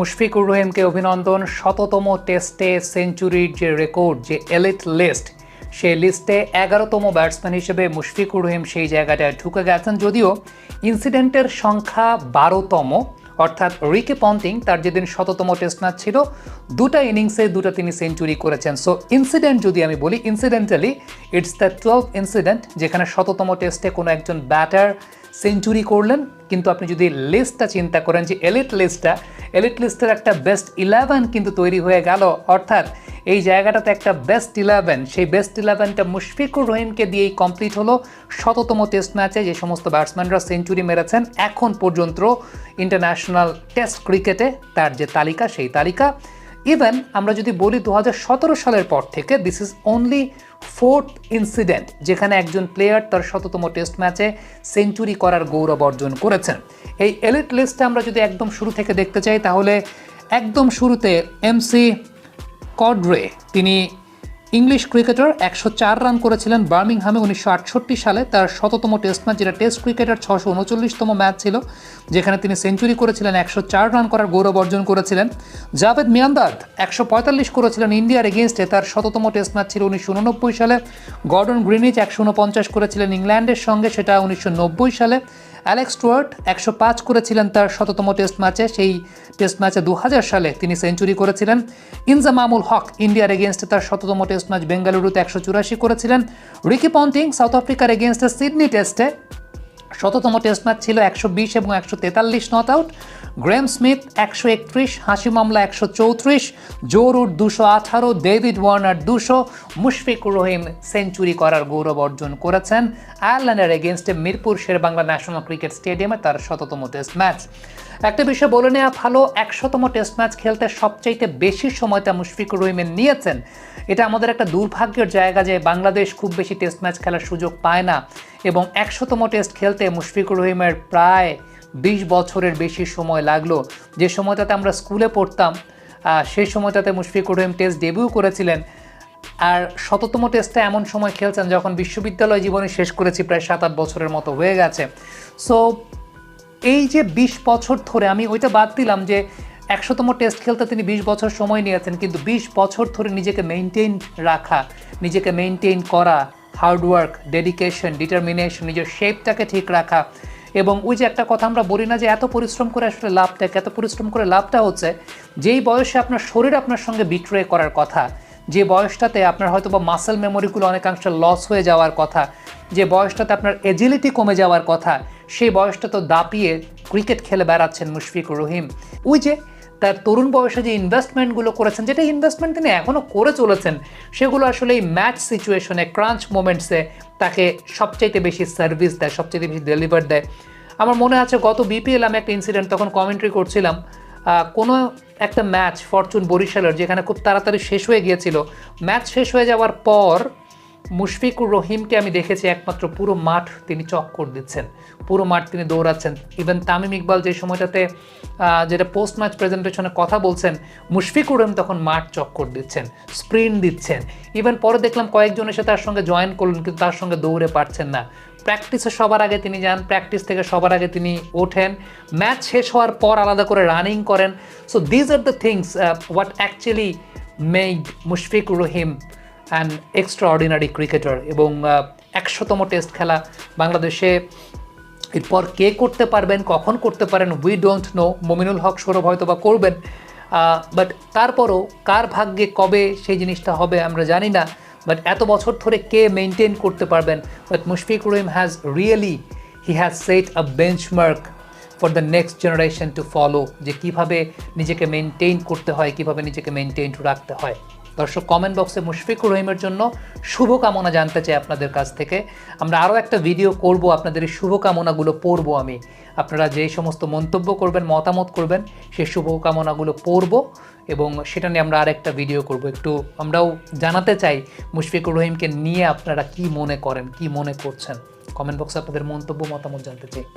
মুশফিকুর রহিমকে অভিনন্দন। শততম টেস্টে সেঞ্চুরির যে রেকর্ড, যে এলিট লিস্ট সেই লিস্টে এগারোতম ব্যাটসম্যান হিসেবে মুশফিকুর রহিম সেই জায়গাটায় ঢুকে গেছেন। যদিও ইনসিডেন্টের সংখ্যা বারোতম, অর্থাৎ রিকে পন্টিং তার যেদিন শততম টেস্ট ম্যাচ ছিল, দুটা ইনিংসে দুটো তিনি সেঞ্চুরি করেছেন। সো ইনসিডেন্ট যদি আমি বলি incidentally it's the twelve incident যেখানে শততম টেস্টে কোনো একজন ব্যাটার সেঞ্চুরি করলেন, কিন্তু আপনি যদি লিস্টটা চিন্তা করেন যে এলিট লিস্টটা এলিট লিস্টের একটা বেস্ট ইলেভেন কিন্তু তৈরি হয়ে গেল। অর্থাৎ এই জায়গাটাতে একটা বেস্ট ইলেভেন সেই বেস্ট ইলেভেনটা মুশফিকুর রহিমকে দিয়েই কমপ্লিট হলো। শততম টেস্ট ম্যাচে যে সমস্ত ব্যাটসম্যানরা সেঞ্চুরি মেরেছেন, এখন পর্যন্ত ইন্টারন্যাশনাল টেস্ট ক্রিকেটে তার যে তালিকা, সেই তালিকা। ইভেন আমরা যদি বলি দু হাজার সতেরো সালের পর থেকে this is only fourth incident, যেখানে একজন প্লেয়ার তার শততম টেস্ট ম্যাচে সেঞ্চুরি করার গৌরব অর্জন করেছেন। এই এলিট লিস্টে আমরা যদি একদম শুরু থেকে দেখতে চাই, তাহলে একদম শুরুতে এমসি কডরে তিনি ইংলিশ ক্রিকেটার একশো চার রান করেছিলেন বার্মিংহামে উনিশশো আটষট্টি সালে। তার শততম টেস্ট ম্যাচ, যেটা টেস্ট ক্রিকেটার ছশো উনচল্লিশতম ম্যাচ ছিল, যেখানে তিনি সেঞ্চুরি করেছিলেন, একশো চার রান করার গৌরব অর্জন করেছিলেন। জাভেদ মিয়ান্দাদ একশো পঁয়তাল্লিশ করেছিলেন ইন্ডিয়ার এগেনস্টে তার শততম টেস্ট ম্যাচ ছিল উনিশশো উননব্বই সালে। গর্ডন গ্রিনিচ একশো উনপঞ্চাশ করেছিলেন ইংল্যান্ডের সঙ্গে, সেটা উনিশশো নব্বই সালে। অ্যালেক্স স্টুয়ার্ট একশো পাঁচ করেছিলেন তার শততম টেস্ট ম্যাচে। সেই টেস্ট ম্যাচে দু হাজার সালে তিনি সেঞ্চুরি করেছিলেন। ইনজামামুল হক, ইন্ডিয়ার এগেনস্টে তার শততম টেস্ট ম্যাচ বেঙ্গালুরুতে একশো চুরাশি করেছিলেন। রিকি পন্টিং, সাউথ আফ্রিকার এগেনস্টে সিডনি টেস্টে শততম টেস্ট ম্যাচ ছিল একশো বিশ এবং একশো তেতাল্লিশ নট আউট। গ্রেম স্মিথ একশো একত্রিশ, হাসি মামলা একশো চৌত্রিশ জোরুট দুশো আঠারো, ডেভিড ওয়ার্নার দুশো, মুশফিকুর রহিম সেঞ্চুরি করার গৌরব অর্জন করেছেন আয়ারল্যান্ডের এগেনস্টে মিরপুর শেরবাংলা ন্যাশনাল ক্রিকেট স্টেডিয়ামে তার শততম টেস্ট ম্যাচ। একটা বিষয় বলে নেওয়া ভালো, একশোতম টেস্ট ম্যাচ খেলতে সবচাইতে বেশি সময়টা মুশফিকুর রহিমের নিয়েছেন। এটা আমাদের একটা দুর্ভাগ্যের জায়গা যে বাংলাদেশ খুব বেশি টেস্ট ম্যাচ খেলার সুযোগ পায় না। এবং একশোতম টেস্ট খেলতে মুশফিকুর রহিমের প্রায় বিশ বছরের বেশি সময় লাগল। যে সময়টাতে আমরা স্কুলে পড়তাম সেই সময়টাতে মুশফিকুর রহিম টেস্ট ডেবিউ করেছিলেন। আর শততম টেস্টে এমন সময় খেলছেন যখন বিশ্ববিদ্যালয় জীবনে শেষ করেছি প্রায় সাত আট বছরের মতো হয়ে গেছে। সো এই যে বিশ বছর ধরে আমি ওইটা বাদ দিলাম যে একশোতম টেস্ট খেলতে তিনি বিশ বছর সময় নিয়েছেন, কিন্তু বিশ বছর ধরে নিজেকে মেনটেন রাখা, নিজেকে মেনটেন করা হার্ডওয়ার্ক ডেডিকেশন, ডিটারমিনেশন, নিজের শেপটাকে ঠিক রাখা এবং ওই যে একটা কথা আমরা বলি না যে এত পরিশ্রম করে আসলে লাভটা, এত পরিশ্রম করে লাভটা হচ্ছে, যেই বয়সে আপনার শরীর আপনার সঙ্গে বিট্রে করার কথা, যে বয়সটাতে আপনার হয়তো বা মাসেল মেমোরিগুলো অনেকাংশে লস হয়ে যাওয়ার কথা, যে বয়সটাতে আপনার এজিলিটি কমে যাওয়ার কথা, সেই বয়সটা তো দাপিয়ে ক্রিকেট খেলে বেড়াচ্ছেন মুশফিকুর রহিম। ওই যে তার তরুণ বয়সে যে ইনভেস্টমেন্টগুলো করেছেন, যেটা ইনভেস্টমেন্ট তিনি এখনও করে চলেছেন, সেগুলো আসলে এই ম্যাচ সিচুয়েশনে ক্রাঞ্চ মোমেন্টসে তাকে সবচাইতে বেশি সার্ভিস দেয়, সবচাইতে বেশি ডেলিভার দেয়। আমার মনে আছে গত বিপিএল আমি একটা ইনসিডেন্ট তখন কমেন্ট্রি করছিলাম কোনো একটা ম্যাচ ফরচুন বরিশালের, যেখানে খুব তাড়াতাড়ি শেষ হয়ে গিয়েছিল। ম্যাচ শেষ হয়ে যাওয়ার পর মুশফিকুর রহিমকে আমি দেখেছি একমাত্র পুরো মাঠ তিনি চক্কর দিচ্ছেন। পুরো মাঠ তিনি দৌড়াচ্ছেন। ইভেন তামিম ইকবাল যে সময়টাতে যেটা পোস্ট ম্যাচ প্রেজেন্টেশনে কথা বলছেন, মুশফিকুর রহিম তখন মাঠ চক্কর দিচ্ছেন স্প্রিন্ট দিচ্ছেন। ইভেন পরে দেখলাম কয়েকজন এসে তার সঙ্গে জয়েন করলেন, কিন্তু তার সঙ্গে দৌড়ে পারছেন না। প্র্যাকটিসে সবার আগে তিনি যান প্র্যাকটিস থেকে সবার আগে তিনি ওঠেন। ম্যাচ শেষ হওয়ার পর আলাদা করে রানিং করেন। So these are the things what actually made Mushfiqur Rahim an extraordinary cricketer এবং একশোতম টেস্ট খেলা বাংলাদেশে। এরপর কে করতে পারবেন, কখন করতে পারেন we don't know Mominul Haque Sourav হয়তো বা করবেন। বাট তারপরও কার ভাগ্যে কবে সেই জিনিসটা হবে আমরা জানি না। বাট এত বছর ধরে কে মেনটেন করতে পারবেন। But Mushfiqur Rahim has really he has set a benchmark for the next generation to follow যে কীভাবে নিজেকে মেনটেন করতে হয়, কীভাবে নিজেকে মেনটেন রাখতে হয়। দর্শক কমেন্ট বক্সে মুশফিকুর রহিমের জন্য শুভকামনা জানতে চাই আপনাদের কাছ থেকে। আমরা আরও একটা ভিডিও করব, আপনাদের এই শুভকামনাগুলো পড়ব আমি। আপনারা যে সমস্ত মন্তব্য করবেন, মতামত করবেন, সেই শুভকামনাগুলো পড়ব এবং সেটা নিয়ে আমরা আরেকটা ভিডিও করব। একটু আমরাও জানাতে চাই মুশফিকুর রহিমকে নিয়ে আপনারা কি মনে করেন, কি মনে করছেন? কমেন্ট বক্সে আপনাদের মন্তব্য, মতামত জানতে চাই।